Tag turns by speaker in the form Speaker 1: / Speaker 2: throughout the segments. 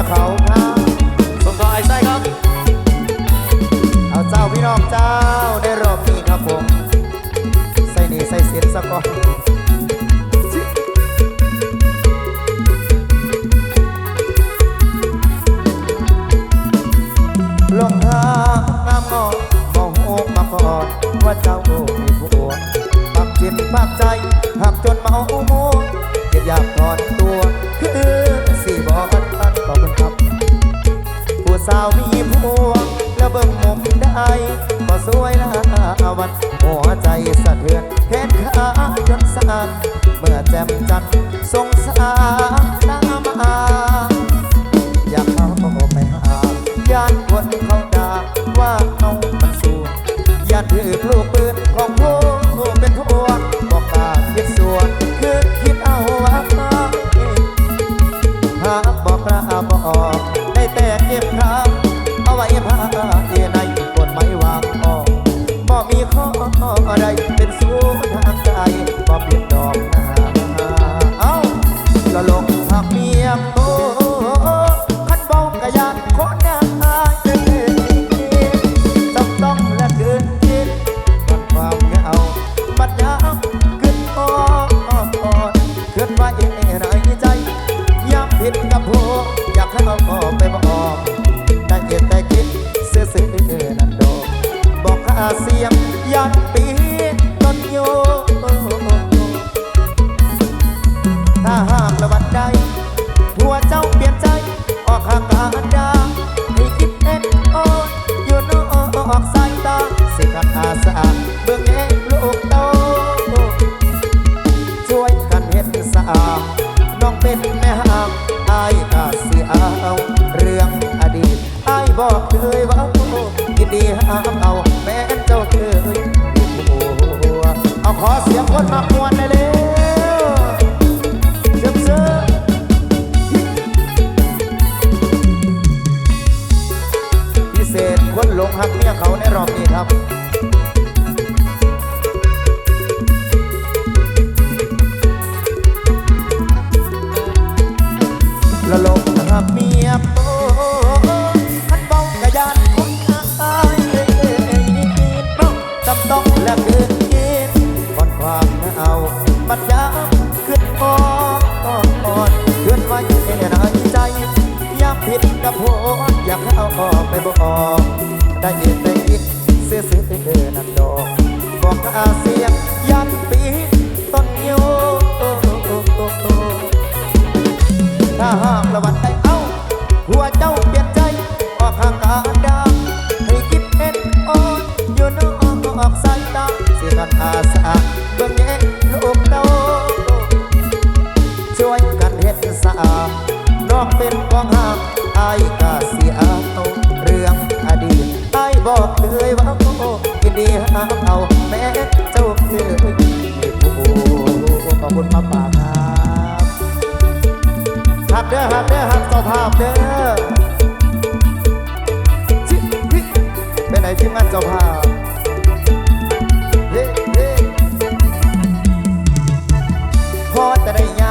Speaker 1: ยเขาพา
Speaker 2: ผมขบไอ้ไส้ครับ
Speaker 1: เอาเจ้าพี่น้องเจ้าได้รอบนี้ครับผม ใส่นี่ใส่เสียนสะก่อนลงหางน้ำงอนมองโอมาพอนว่าเจ้าโอบมีผัวปักจิตปักใจหักจนเมาอุ้มาวมีพวงแล้วเบิ่งมุมได้ก็สวยละวันหัวใจสะเทือนแขนขาจนสั่นเมื่อแจ่มจันทร์สงส ไม่เอรายในใจยาำผิดกับโพอยากให้เขา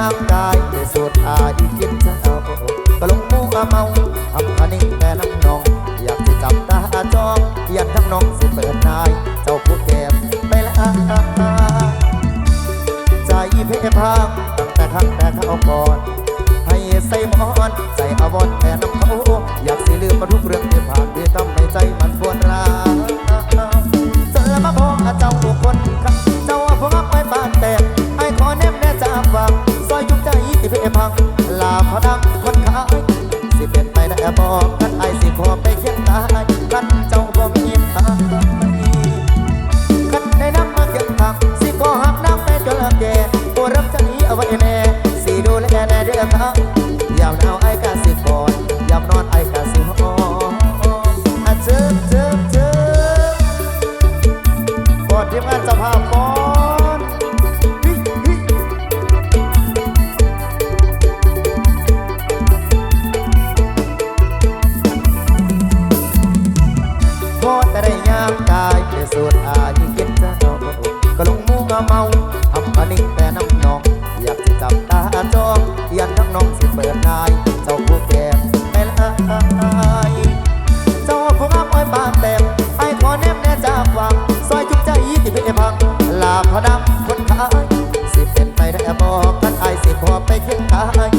Speaker 1: ามกายแต่สุดท้ายคิดจะเอาก็ลงมูกเมาทำคันนี้แต่น้ำนอง อยากจะจับตาจ้องยันทั้งน้องสิเปิดนาย เจ้าผู้แก็บไปละใจเพพังตั้งแต่ครั้งแต่เขาก่อนให้ใส่หมอน ใส่อวบนแต่น้ำเขาอยากสิลืมมาทุกเรื่องที่ผ่าน i'm more พอดำคนขายสิเป็นไปได้บอกกันไอสิบหัไปขึ้นขาย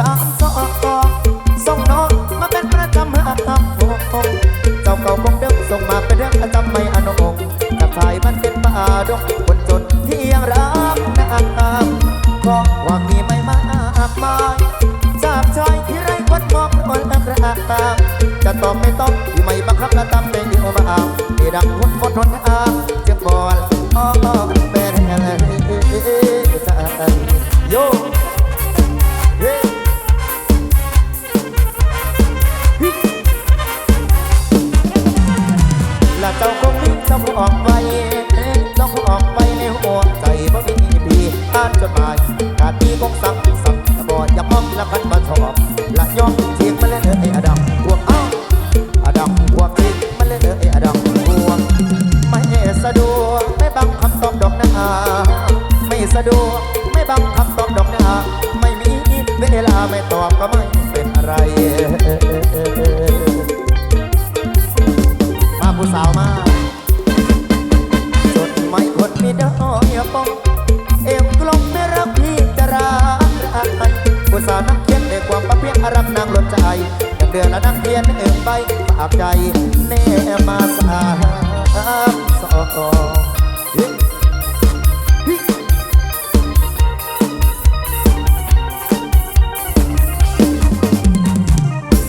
Speaker 1: สามสองส่งน้องมาเป็นประจำหาทางหัวคงเจ้าเก่าคงเดิมส่งมาเป็นเรื่องประจำไม่อนุองกับชายมันเป็นป่าดงคนจนที่ยังรักน้ำขอว่ามีไม่มากมายจากชายที่ไร้คนมองคนรักตามจะตอบไม่ตอบที่ไม่บังคับและตามเป็นเดียวมาเอาที่ดังวนหมทน ต้องออกไปต้องออกไปในหัวใจเพาะมีปีอ่านจดหมายการที่งสังสังตะบอดอย่ามองละพันมาชอบละยอมากใจแน่มาสามสอง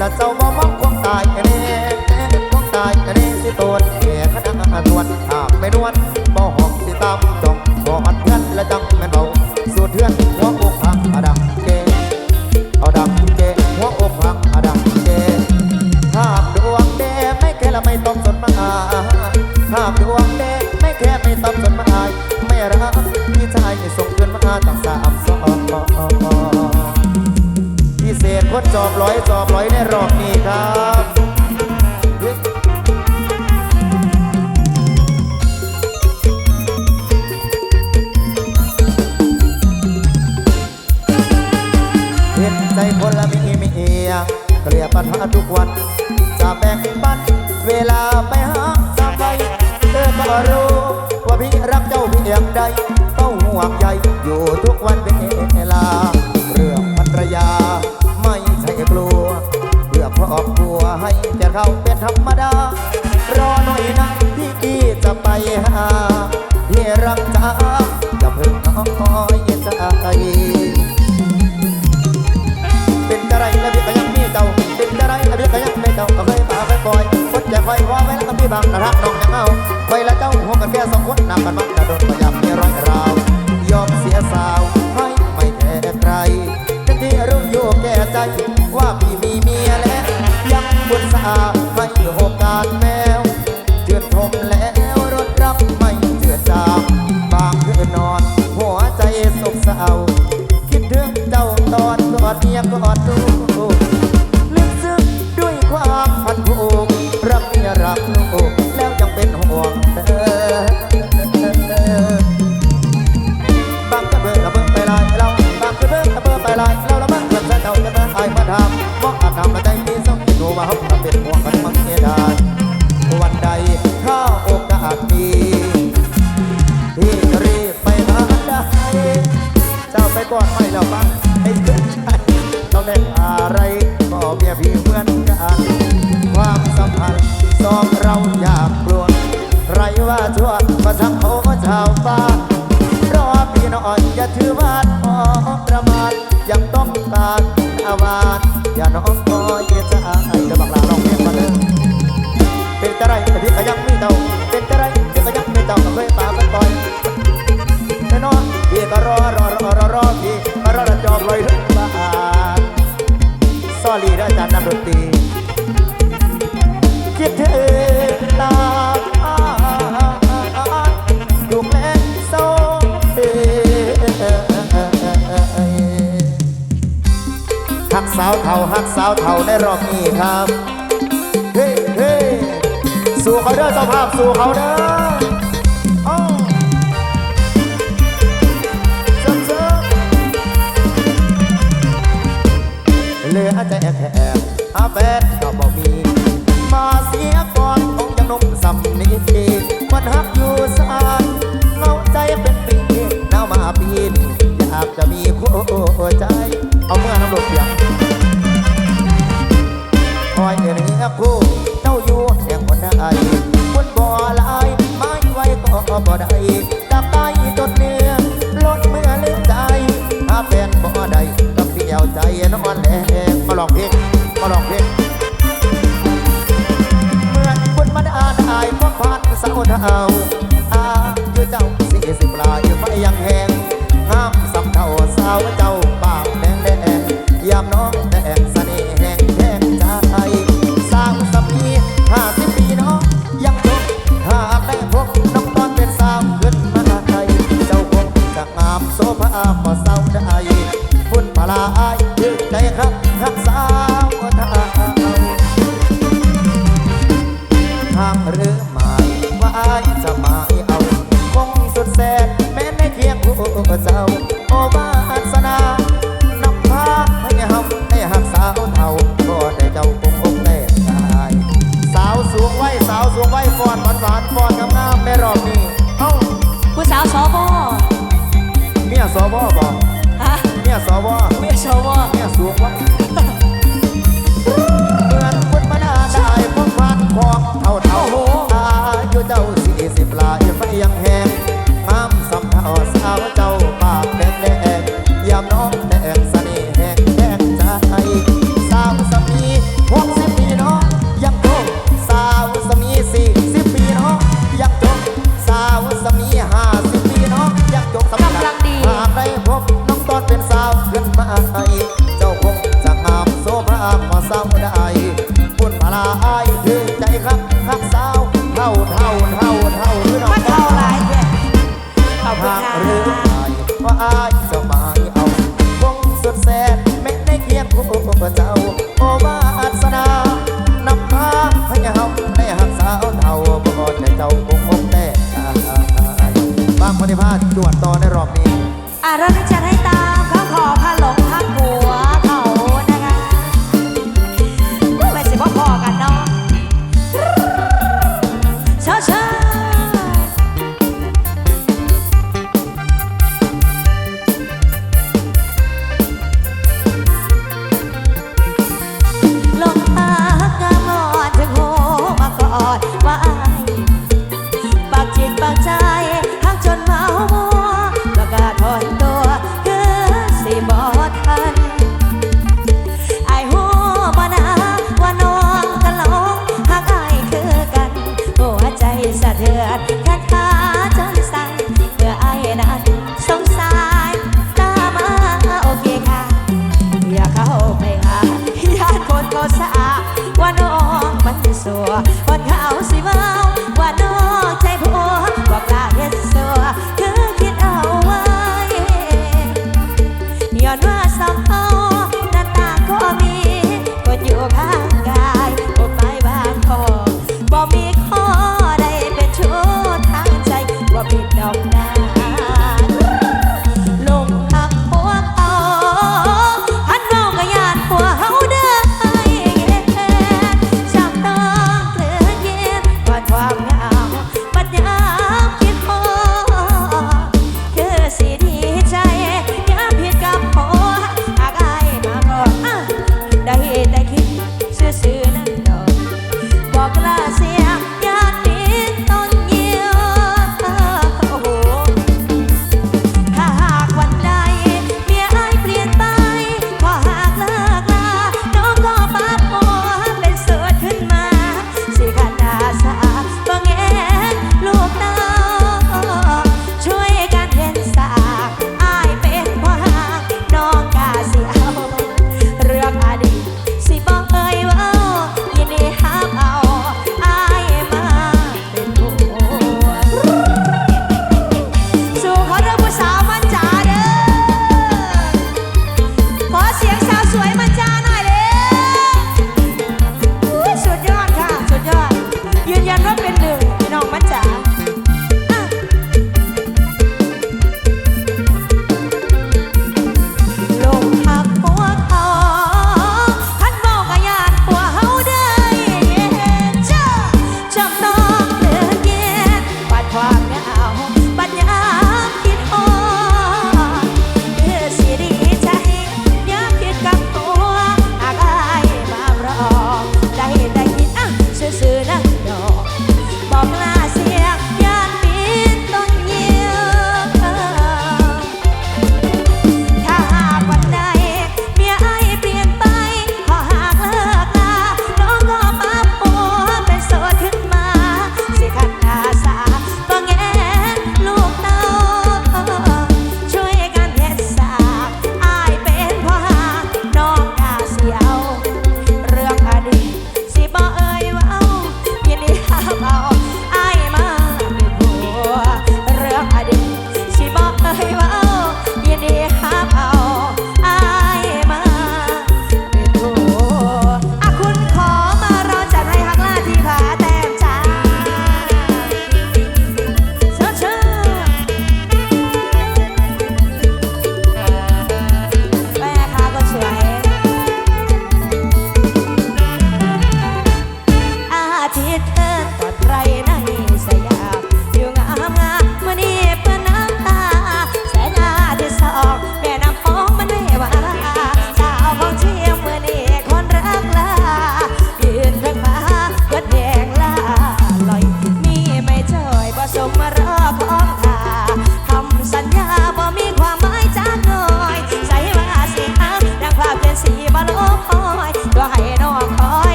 Speaker 1: ละเจ้าบ่มองคงตายแน่คงตายแน่สิตนแก่ขนาดตวนหามไม่นวดบ่หอกสิตำมจอง จอบร้อยจอบร้อยในรอบนี้ครับ บางรักน้องยังเอาไปละเจ้าหัวกันแค่สองคนนำกันมา come and take me some. Go my hop, hop. อรี่และอาจารย์นักดนตรีคิดถึงตาถูกแรงโซ่หักสาวเท่าหักสาวเท่าในรอบนี้ครับ เฮ้เฮ้สู่เขาเด้อเจ้าภาพสู่เขาเด้อ เหลือใจแอบแอบหาแฟนก็บ่มี มาเสียก่อนคงยังนุ่มสำนีมันฮักอยู่สานเงาใจเป็นปีหนามาปีนอยากจะมีคู่ใจ เอาเมื่อน้ำลดเสียงคอยเรียกคู่เจ้าอยู่แห่งคนใดคนบ่ลายไม้ไว้ก็บ่ได้ ลองเพลงมาลองเพลงเหมือนคนมาด่าได้เพราะผ่านสาวเท้าอายุเจ้าสี่สิบปลายไฟยังแหงห้ามสำเท่าสาวเจ้าปากแดงแดงยามน้องแดงเสน่ห์แห่งแทงใจสาวสามีห้าสิบปีน้องยังจบหากได้พบน้องตอนเป็นสาวขึ้นมาไทยเจ้าคงจะงามโซภาพอเศร้าได้ฝุ่นพลาอายยึดใจครับ รักสาวเท้าทางหรือไม่ว่าอายจะมาเอา คงสุดแสนแม้ในเคียงผู้เจ้าโอวาสนานำพาให้เฮาได้หักสาวเท่าก็ได้เจ้าคงอกได้ได้สาวสูงไว้สาวสูงไว้ฟอนหวานหวานฟอนงามงามๆในรอบนี้เอ้า
Speaker 2: ผู้สาวสบ
Speaker 1: เมียสวบอก
Speaker 2: ฮะ
Speaker 1: เมียสว
Speaker 2: เมียสบ
Speaker 1: เมียสูงว้เ